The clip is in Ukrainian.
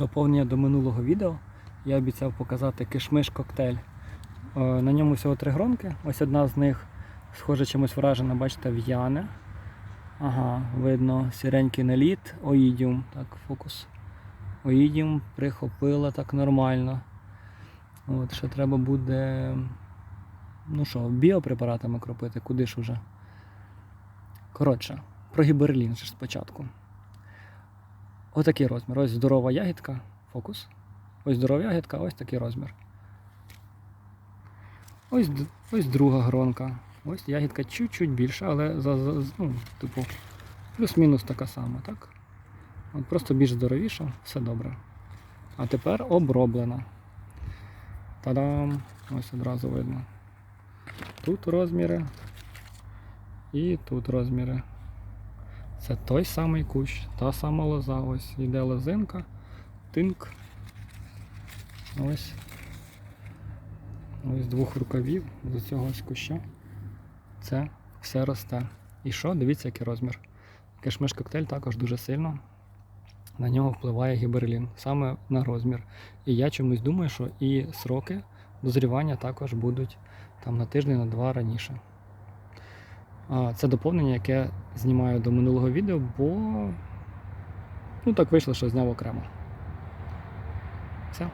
Доповнення до минулого відео я обіцяв показати кишмиш коктейль. Е, На ньому всього три гронки. Ось одна з них, схоже, чимось вражена, бачите, в'яне. Ага, видно сіренький наліт, оїдіум. Так, фокус. Оїдіум прихопила так нормально. От, ще треба буде. Ну що, біопрепаратами кропити, куди ж уже. Коротше, про гіберлін ж спочатку. Отакий розмір. Ось здорова ягідка. Фокус. Ось здорова ягідка, ось такий розмір. Ось, ось друга гронка. Ось ягідка чуть-чуть більша, але за, за, ну, типу, плюс-мінус така сама, так? От просто більш здоровіша, все добре. А тепер оброблена. Та-дам! Ось одразу видно. Тут розміри. І тут розміри. Це той самий кущ, та сама лоза. Ось йде лозинка, тинк. Ось. Ось двох рукавів з цього ось куща. Це все росте. І що? Дивіться, який розмір. Кишмиш коктейль також дуже сильно. На нього впливає гіберлін, саме на розмір. І я чомусь думаю, що і сроки дозрівання також будуть там на тиждень, на два раніше. Це доповнення, яке знімаю до минулого відео, бо ну так вийшло, що зняв окремо. Все.